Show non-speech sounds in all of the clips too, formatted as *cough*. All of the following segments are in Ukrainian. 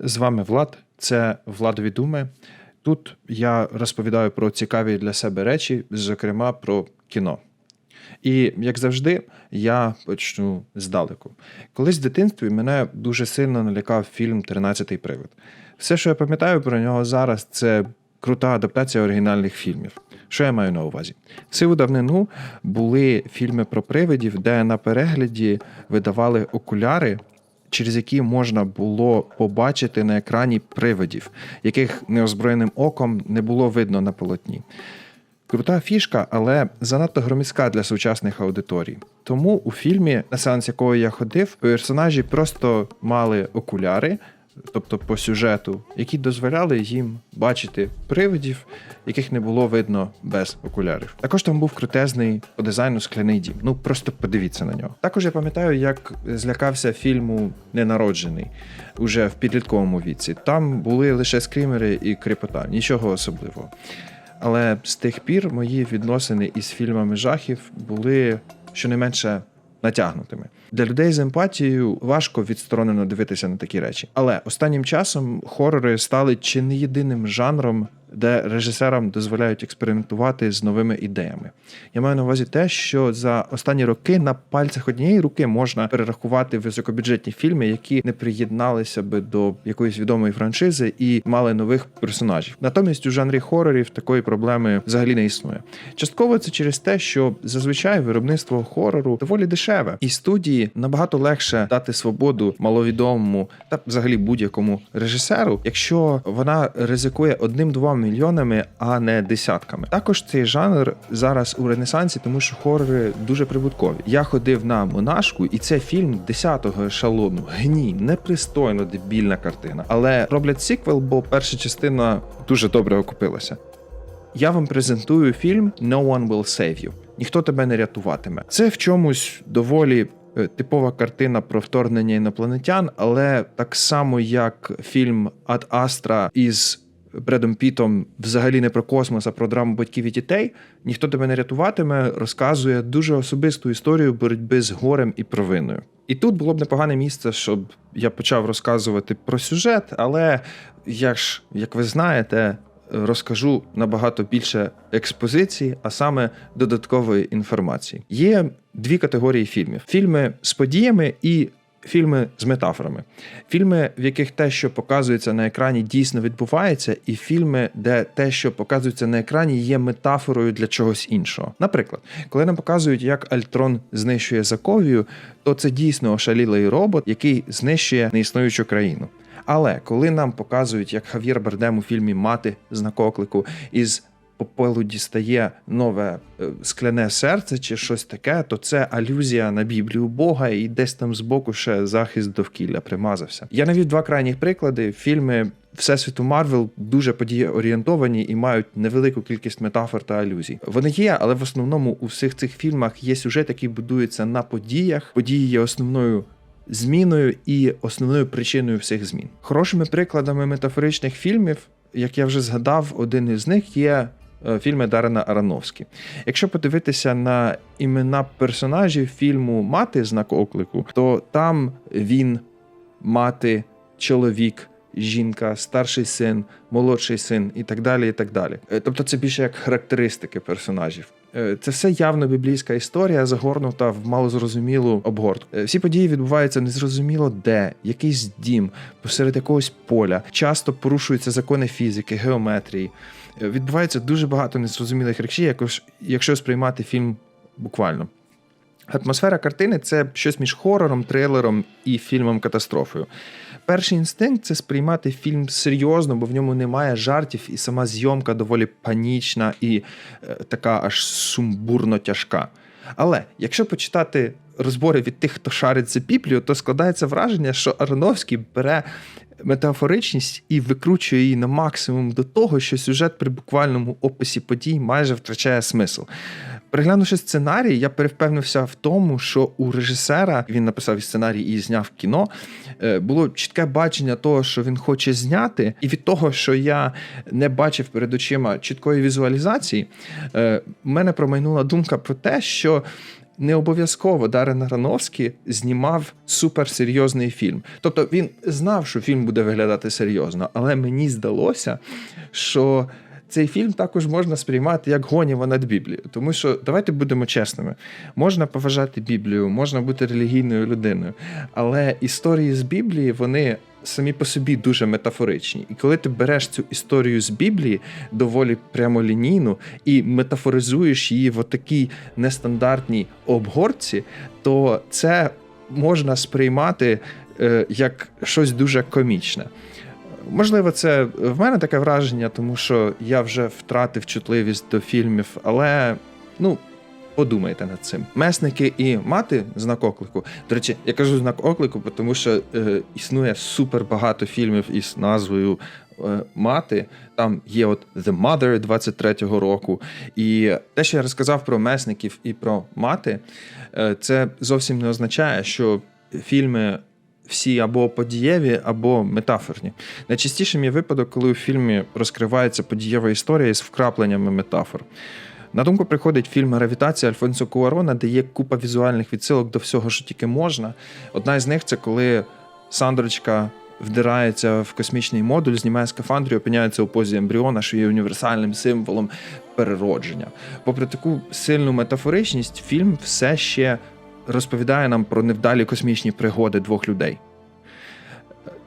З вами Влад, це Владові Думи. Тут я розповідаю про цікаві для себе речі, зокрема про кіно. І як завжди, я почну здалеку. Колись в дитинстві мене дуже сильно налякав фільм Тринадцятий привид. Все, що я пам'ятаю про нього зараз, це крута адаптація оригінальних фільмів. Що я маю на увазі? В сиву давнину були фільми про привидів, де на перегляді видавали окуляри, через які можна було побачити на екрані привидів, яких неозброєним оком не було видно на полотні. Крута фішка, але занадто громіська для сучасних аудиторій. Тому у фільмі, на сеанс якого я ходив, персонажі просто мали окуляри, тобто по сюжету, які дозволяли їм бачити привидів, яких не було видно без окулярів. Також там був крутезний по дизайну скляний дім. Ну просто подивіться на нього. Також я пам'ятаю, як злякався фільму Ненароджений уже в підлітковому віці. Там були лише скримери і кріпота, нічого особливого. Але з тих пір мої відносини із фільмами жахів були щонайменше натягнутими. Для людей з емпатією важко відсторонено дивитися на такі речі. Але останнім часом хорори стали чи не єдиним жанром, де режисерам дозволяють експериментувати з новими ідеями. Я маю на увазі те, що за останні роки на пальцях однієї руки можна перерахувати високобюджетні фільми, які не приєдналися би до якоїсь відомої франшизи і мали нових персонажів. Натомість у жанрі хорорів такої проблеми взагалі не існує. Частково це через те, що зазвичай виробництво хорору доволі дешеве, і студії набагато легше дати свободу маловідомому та взагалі будь-якому режисеру, якщо вона ризикує одним-двом мільйонами, а не десятками. Також цей жанр зараз у ренесансі, тому що хорори дуже прибуткові. Я ходив на монашку, і це фільм 10-го ешелону. Гній, непристойно дебільна картина. Але роблять сіквел, бо перша частина дуже добре окупилася. Я вам презентую фільм No One Will Save You. Ніхто тебе не рятуватиме. Це в чомусь доволі е, типова картина про вторгнення інопланетян, але так само як фільм Ад Астра із Бредом Пітом взагалі не про космос, а про драму батьків і дітей. Ніхто тебе не рятуватиме, розказує дуже особисту історію боротьби з горем і провиною. І тут було б непогане місце, щоб я почав розказувати про сюжет, але як ж, як ви знаєте, розкажу набагато більше експозиції, а саме додаткової інформації. Є дві категорії фільмів: фільми з подіями і. Фільми з метафорами, фільми, в яких те, що показується на екрані, дійсно відбувається, і фільми, де те, що показується на екрані, є метафорою для чогось іншого. Наприклад, коли нам показують, як Альтрон знищує Заковію, то це дійсно ошалілий робот, який знищує неіснуючу країну. Але коли нам показують, як Хав'єр Бардем у фільмі Мати знак оклику із попелу дістає нове е, скляне серце чи щось таке, то це алюзія на Біблію Бога, і десь там збоку ще захист довкілля примазався. Я навів два крайніх приклади. Фільми Всесвіту Марвел дуже подієорієнтовані і мають невелику кількість метафор та алюзій. Вони є, але в основному у всіх цих фільмах є сюжет, який будується на подіях. Події є основною. Зміною і основною причиною всіх змін. Хорошими прикладами метафоричних фільмів, як я вже згадав, один із них є фільми Дарена Арановські. Якщо подивитися на імена персонажів фільму Мати знак оклику, то там він, мати, чоловік. Жінка, старший син, молодший син і так далі. і так далі. Е, Тобто це більше як характеристики персонажів. Е, Це все явно біблійська історія, загорнута в малозрозумілу обгортку. Е, Всі події відбуваються незрозуміло де, якийсь дім, посеред якогось поля. Часто порушуються закони фізики, геометрії. Відбувається дуже багато незрозумілих речей, якщо сприймати фільм буквально. Атмосфера картини це щось між хорором, трилером і фільмом катастрофою. Перший інстинкт це сприймати фільм серйозно, бо в ньому немає жартів, і сама зйомка доволі панічна і е, така аж сумбурно тяжка. Але якщо почитати розбори від тих, хто шарить за Біблію, то складається враження, що Ароновський бере метафоричність і викручує її на максимум до того, що сюжет при буквальному описі подій майже втрачає смисл. Переглянувши сценарій, я перевпевнився в тому, що у режисера він написав сценарій і зняв кіно. е, Було чітке бачення того, що він хоче зняти, і від того, що я не бачив перед очима чіткої візуалізації, е, в мене промайнула думка про те, що не обов'язково Дарен Грановський знімав суперсерйозний фільм. Тобто він знав, що фільм буде виглядати серйозно, але мені здалося, що цей фільм також можна сприймати як гоніва над Біблією. Тому що давайте будемо чесними: можна поважати Біблію, можна бути релігійною людиною, але історії з Біблії вони. Самі по собі дуже метафоричні. І коли ти береш цю історію з Біблії доволі прямолінійну і метафоризуєш її в такій нестандартній обгорці, то це можна сприймати е, як щось дуже комічне. Можливо, це в мене таке враження, тому що я вже втратив чутливість до фільмів, але ну. Подумайте над цим. Месники і мати знак оклику. До речі, я кажу знак оклику, тому що е, існує супер багато фільмів із назвою е, Мати. Там є от The Mother 23-го року. І те, що я розказав про месників і про мати, е, це зовсім не означає, що фільми всі або подієві, або метафорні. Найчастішим є випадок, коли у фільмі розкривається подієва історія з вкрапленнями метафор. На думку приходить фільм Гравітація Альфонсо Куарона, де є купа візуальних відсилок до всього, що тільки можна. Одна із них це коли Сандрочка вдирається в космічний модуль, знімає скафандр і опиняється у позі ембріона, що є універсальним символом переродження. Попри таку сильну метафоричність, фільм все ще розповідає нам про невдалі космічні пригоди двох людей.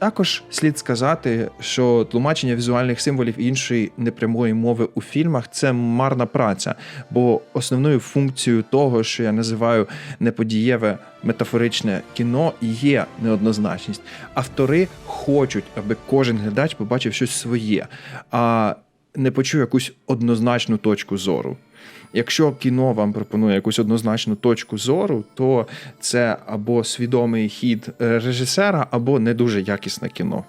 Також слід сказати, що тлумачення візуальних символів іншої непрямої мови у фільмах це марна праця, бо основною функцією того, що я називаю неподієве метафоричне кіно, є неоднозначність. Автори хочуть, аби кожен глядач побачив щось своє, а не почув якусь однозначну точку зору. Якщо кіно вам пропонує якусь однозначну точку зору, то це або свідомий хід режисера, або не дуже якісне кіно.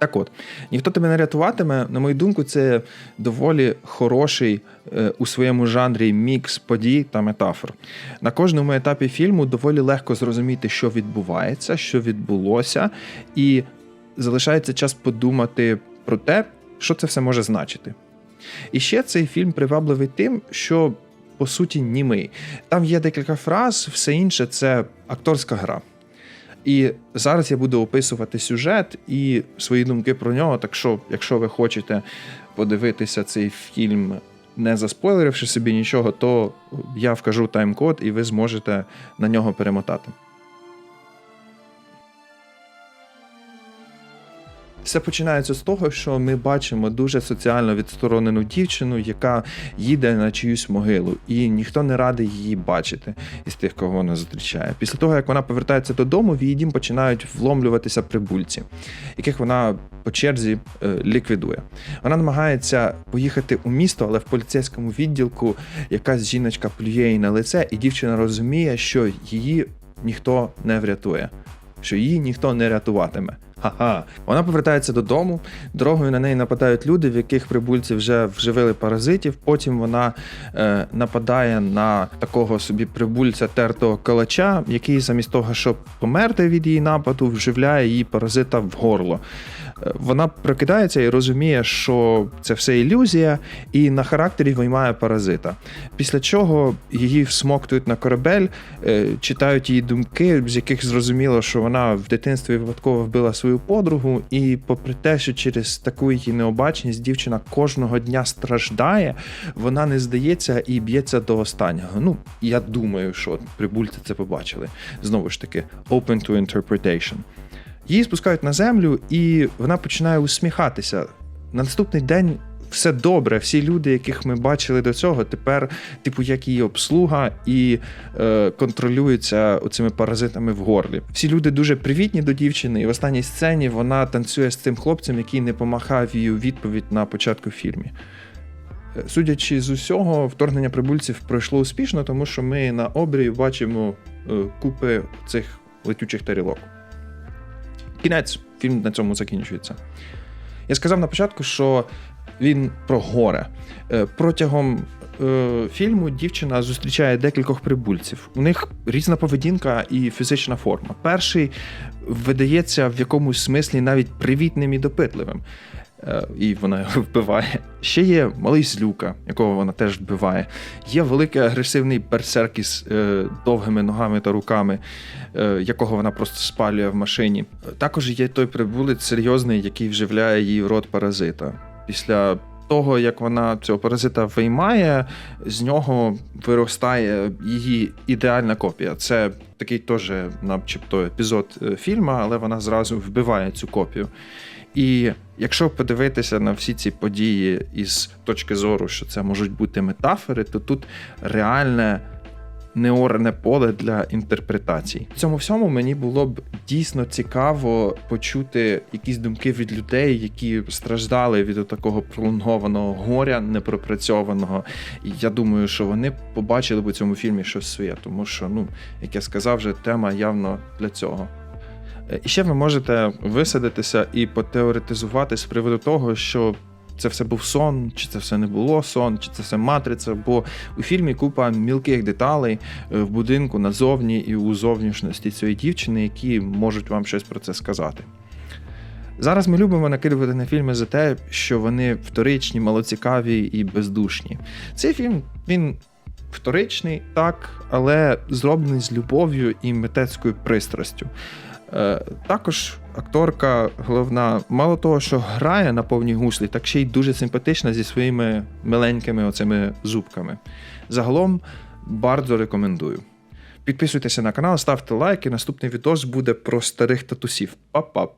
Так от, ніхто тебе не рятуватиме, на мою думку, це доволі хороший е, у своєму жанрі мікс подій та метафор. На кожному етапі фільму доволі легко зрозуміти, що відбувається, що відбулося, і залишається час подумати про те, що це все може значити. І ще цей фільм привабливий тим, що по суті німий. Там є декілька фраз, все інше це акторська гра. І зараз я буду описувати сюжет і свої думки про нього. Так що, якщо ви хочете подивитися цей фільм, не заспойлеривши собі нічого, то я вкажу тайм-код, і ви зможете на нього перемотати. Все починається з того, що ми бачимо дуже соціально відсторонену дівчину, яка їде на чиюсь могилу, і ніхто не радий її бачити із тих, кого вона зустрічає. Після того, як вона повертається додому, в її дім починають вломлюватися прибульці, яких вона по черзі е, ліквідує. Вона намагається поїхати у місто, але в поліцейському відділку якась жіночка плює їй на лице, і дівчина розуміє, що її ніхто не врятує, що її ніхто не рятуватиме. Ха-ха. Вона повертається додому. Дорогою на неї нападають люди, в яких прибульці вже вживили паразитів. Потім вона е, нападає на такого собі прибульця тертого калача, який замість того, щоб померти від її нападу, вживляє її паразита в горло. Вона прокидається і розуміє, що це все ілюзія, і на характері виймає паразита. Після чого її всмоктують на корабель, е, читають її думки, з яких зрозуміло, що вона в дитинстві випадково вбила свою подругу, і попри те, що через таку її необачність дівчина кожного дня страждає, вона не здається і б'ється до останнього. Ну, я думаю, що прибульці це побачили. Знову ж таки, open to interpretation. Її спускають на землю, і вона починає усміхатися. На наступний день все добре. Всі люди, яких ми бачили до цього, тепер, типу, як її обслуга і е, контролюються оцими паразитами в горлі. Всі люди дуже привітні до дівчини, і в останній сцені вона танцює з цим хлопцем, який не помахав її відповідь на початку фільмі. Е, судячи з усього, вторгнення прибульців пройшло успішно, тому що ми на обрії бачимо е, купи цих летючих тарілок. Кінець фільм на цьому закінчується. Я сказав на початку, що він про горе. Е, протягом е, фільму дівчина зустрічає декількох прибульців. У них різна поведінка і фізична форма. Перший видається в якомусь смислі навіть привітним і допитливим. Е, і вона його *laughs* вбиває. Ще є малий злюка, якого вона теж вбиває. Є великий агресивний берсерк із е, довгими ногами та руками, е, якого вона просто спалює в машині. Також є той прибулець серйозний, який вживляє їй в рот паразита. Після того, як вона цього паразита виймає, з нього виростає її ідеальна копія. Це такий теж, начебто, епізод фільму, але вона зразу вбиває цю копію. І якщо подивитися на всі ці події із точки зору, що це можуть бути метафори, то тут реальне неорне поле для інтерпретацій. В цьому всьому мені було б дійсно цікаво почути якісь думки від людей, які страждали від такого пролонгованого горя, непропрацьованого. І я думаю, що вони побачили б у цьому фільмі щось своє, тому що, ну, як я сказав, вже тема явно для цього. Е, І ще ви можете висадитися і потеоретизувати з приводу того, що це все був сон, чи це все не було сон, чи це все матриця. Бо у фільмі купа мілких деталей е, в будинку назовні і у зовнішності цієї дівчини, які можуть вам щось про це сказати. Зараз ми любимо накидувати на фільми за те, що вони вторичні, малоцікаві і бездушні. Цей фільм він вторичний, так, але зроблений з любов'ю і митецькою пристрастю. Е, також акторка головна, мало того, що грає на повній гуслі, так ще й дуже симпатична зі своїми миленькими оцими зубками. Загалом bardzo рекомендую. Підписуйтеся на канал, ставте лайки. Наступний відос буде про старих татусів. Па-па!